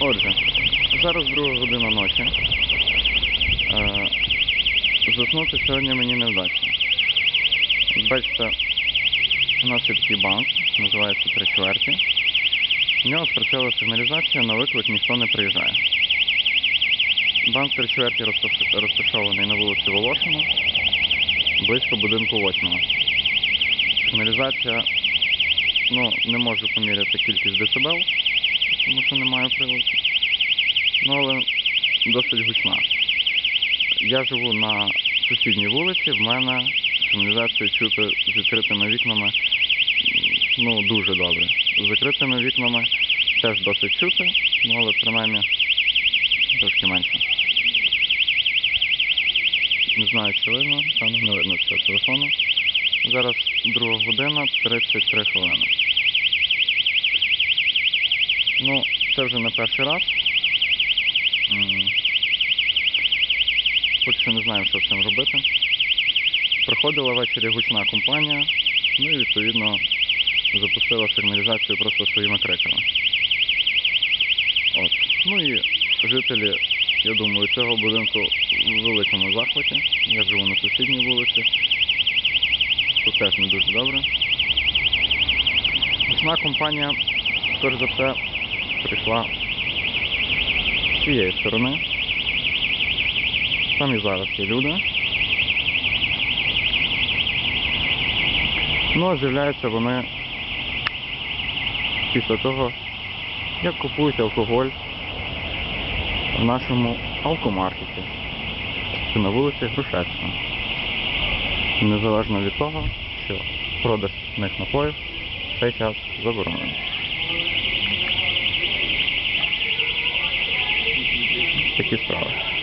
Отже, зараз друга година ночі. Е, заснути сьогодні мені не вдасться. Бачите, у нас є такий банк, називається Три чверті. В нього спрацьовувала сигналізація, на виклик ніхто не приїжджає. Банк Три чверті розташований на вулиці Волошина, близько будинку 8. Сигналізація, ну, не можу поміряти кількість децибел, тому що немає приладу. Ну, але досить гучна. Я живу на сусідній вулиці, в мене сигналізацію чути з відкритими вікнами ну, дуже добре. З закритими вікнами теж досить чути, ну але принаймні трошки менше. Не знаю, чи видно, там не видно цього телефону. Зараз друга година 33 хвилини. Ну, це вже не перший раз. Поки що не знаємо, що з цим робити. Приходила ввечері гучна компанія, ну і відповідно запустила сигналізацію просто своїми криками. От. Ну і жителі, я думаю, цього будинку в великому захваті. Я живу на сусідній вулиці. Тут теж не дуже добре. Гучна компанія, скоріш за все, прийшла з цієї сторони. Там і зараз є люди. Ну, а з'являються вони після того, як купують алкоголь в нашому алкомаркеті чи на вулиці Грушевського. Незалежно від того, що продаж них напоїв в цей час заборонений. essa aqui só.